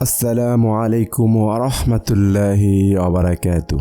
আসসালামু আলাইকুম আরহামতুল্লাহি অবরাকাতু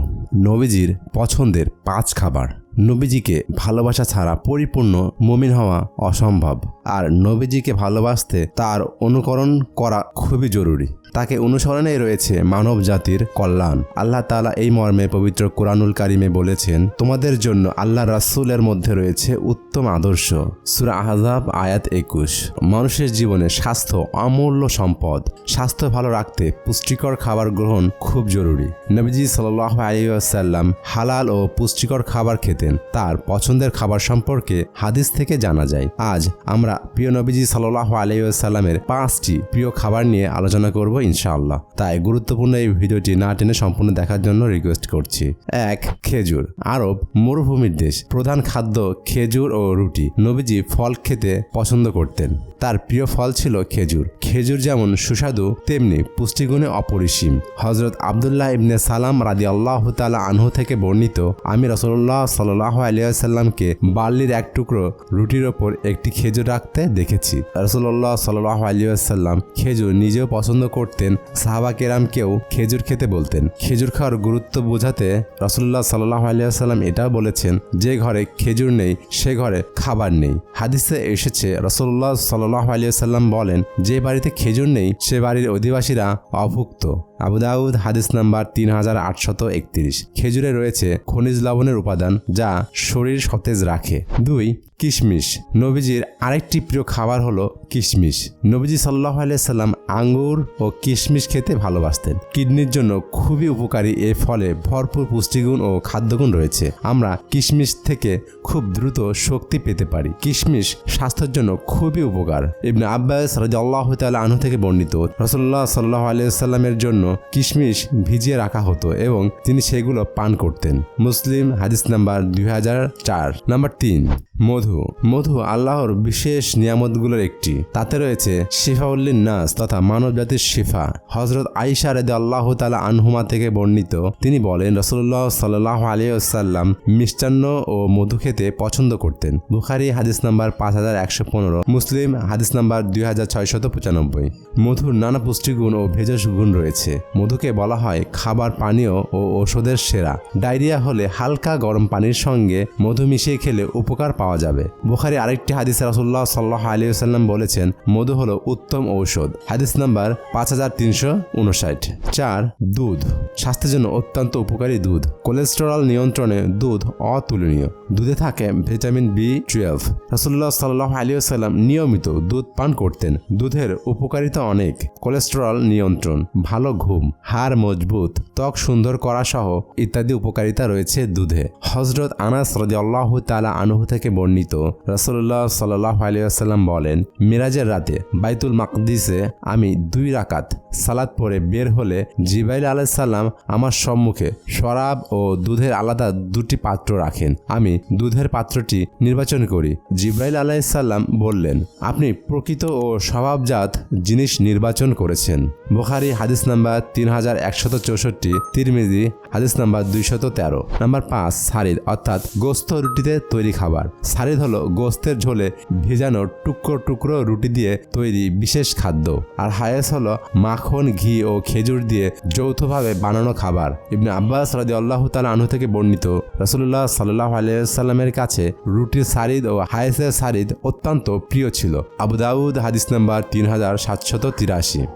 নবীজির পছন্দের পাঁচ খাবার। নবীজিকে ভালোবাসা ছাড়া পরিপূর্ণ মমিন হওয়া অসম্ভব। আর নবীজিকে ভালোবাসতে তার অনুকরণ করা খুবই জরুরি। তাকে অনুসরণেই রয়েছে মানব জাতির কল্যাণ। আল্লাহ তাআলা এই মর্মে পবিত্র কোরআনুল কারিমে বলেছেন, তোমাদের জন্য আল্লাহ রাসূলের মধ্যে রয়েছে উত্তম আদর্শ। সুরা আহজাব আয়াত একুশ। মানুষের জীবনে স্বাস্থ্য অমূল্য সম্পদ। স্বাস্থ্য ভালো রাখতে পুষ্টিকর খাবার গ্রহণ খুব জরুরি। নবীজি সাল্লাহ আলিয়াল্লাম হালাল ও পুষ্টিকর খাবার খেতেন তার পছন্দের খাবার সম্পর্কে হাদিস থেকে জানা যায়, আজ আমরা প্রিয় নবীজি সাল্লাহ আলিয়াল্লামের পাঁচটি প্রিয় খাবার নিয়ে আলোচনা করব ইনশাআল্লাহ। তাই গুরুত্বপূর্ণ এই ভিডিওটি না টেনে সম্পূর্ণ দেখার জন্য রিকোয়েস্ট করছি। এক, খেজুর। আরব, মরুভূমির দেশ, প্রধান খাদ্য খেজুর ও রুটি। নবীজি ফল খেতে পছন্দ করতেন। তার প্রিয় ফল ছিল খেজুর। খেজুর যেমন সুস্বাদু, তেমনি পুষ্টিগুণে অপরিসীম। হজরত আবদুল্লাহ ইবনে সালাম রাদি আল্লাহ তালা আনহু থেকে বর্ণিত, আমি রসল্লাহ সাল্লাহ আলিয়াল্লামকে বার্লির এক টুকরো রুটির ওপর একটি খেজুর রাখতে দেখেছি। রসল্লাহ সাল্লাহ আলিয়াল্লাম খেজুর নিজেও পছন্দ করতেন, সাহাবা কেরামকেও খেজুর খেতে বলতেন। খেজুর খাওয়ার গুরুত্ব বোঝাতে রসল্লাহ সাল্লাহ আলিয়াল্লাম এটাও বলেছেন, যে ঘরে খেজুর নেই, সে ঘরে খাবার নেই। হাদিসে এসেছে রসল্লাহ সাল্লাহ আলিয়াল্লাম বলেন, যে বাড়িতে খেজুর নেই, সে বাড়ির অধিবাসীরা অভুক্ত। আবু দাউদ, হাদিস নাম্বার তিন হাজার আটশত একত্রিশ। খেজুরে রয়েছে খনিজ লবণের উপাদান যা শরীর সতেজ রাখে। দুই কিশমিশ। নবীজির আরেকটি প্রিয় খাবার হলো কিশমিশ। নবীজি সাল্লাহ আলাইসাল্লাম আঙ্গুর ও কিশমিশ খেতে ভালোবাসতেন। কিডনির জন্য খুবই উপকারী এ ফলে ভরপুর পুষ্টিগুণ ও খাদ্যগুণ রয়েছে। আমরা কিশমিশ থেকে খুব দ্রুত শক্তি পেতে পারি। কিশমিশ স্বাস্থ্যের জন্য খুবই উপকার। ইবনে আব্বাস রাজি আল্লাহ তালা আনহু থেকে বর্ণিত রসল্লাহ সাল্লাহ আলিয়াল্লামের জন্য কিশমিশ ভিজিয়ে রাখা হতো এবং তিনি সেগুলো পান করতেন। মুসলিম হাদিস নাম্বার দুই হাজার চার। নাম্বার তিন মধু। মধু আল্লাহর বিশেষ নিয়ামতগুলোর একটি। তাতে রয়েছে শিফাউল্লিন নাস তথা মানব জাতির শিফা। হজরত আইসা রেদে আল্লাহ তালা আনহুমা থেকে বর্ণিত। তিনি বলেন রসুল্লাহ সাল্লাহ আলিয়াল্লাম মিষ্টান্ন ও মধু খেতে পছন্দ করতেন। বুখারি হাদিস নাম্বার পাঁচ হাজার একশো পনেরো, মুসলিম হাদিস নাম্বার দুই হাজার ছয়শত পঁচানব্বই। মধুর নানা পুষ্টিগুণ ও ভেষজ গুণ রয়েছে। মধুকে বলা হয় খাবার পানীয় ও ওষুধের সেরা। ডায়রিয়া হলে হালকা গরম পানির সঙ্গে মধু মিশিয়ে খেলে উপকার পাওয়া যাবে। বুখারি আরেকটি হাদিস রাসুল্লাহ সাল্লাহ আলিয়াল্লাম বলেছেন, মধু হলো উত্তম ঔষধ। হাদিস নাম্বার পাঁচ হাজার তিনশো উনষাট। চার, দুধ। স্বাস্থ্যের জন্য অত্যন্ত উপকারী দুধ। কোলেস্টেরল নিয়ন্ত্রণে দুধ অতুলনীয়। দুধে থাকে ভিটামিন বি টুয়েলভ। রাসুল্লাহ সাল্লাহ আলিয়াল্লাম নিয়মিত দুধ পান করতেন। দুধের উপকারিতা অনেক। কোলেস্টেরল নিয়ন্ত্রণ, ভালো ঘুম, হাড় মজবুত, ত্বক সুন্দর করা সহ ইত্যাদি উপকারিতা রয়েছে দুধে। হজরত আনাস রদি আল্লাহ তালা আনহু থেকে বর্ণিত। রসল্লাহ সাল্লাহ আলিয়াল্লাম বলেন, মিরাজের রাতে বাইতুল মাকদিসে আমি দুই রাকাত সালাদ পরে বের হলে জিবাইল আলাইসাল্লাম আমার সম্মুখে শরাব ও দুধের আলাদা দুটি পাত্র রাখেন। আমি দুধের পাত্রটি নির্বাচন করি। জিব্রাইল আলাইসাল্লাম বললেন, আপনি প্রকৃত ও স্বভাবজাত জিনিস নির্বাচন করেছেন। বুখারি হাদিস নাম্বার তিন হাজার একশত চৌষট্টি, তিরমিজি হাদিস নাম্বার দুইশত তেরো। নাম্বার পাঁচ সারিদ অর্থাৎ গোস্ত রুটিতে তৈরি খাবার। সারিদ হলো গোস্তের ঝোলে ভেজানো টুকরো টুকরো রুটি দিয়ে তৈরি বিশেষ খাদ্য। আর হায়েস হলো মাখন, ঘি ও খেজুর দিয়ে যৌথভাবে বানানো খাবার। ইবনে আব্বাস রাজি আল্লাহ তালা আনহু থেকে বর্ণিত রসুল্লাহ সাল্লাহ আলিয়াল্লামের কাছে রুটির সারিদ ও হায়েসের সারিদ অত্যন্ত প্রিয় ছিল। আবু দাউদ, হাদিস নাম্বার তিন হাজার সাতশত তিরাশি।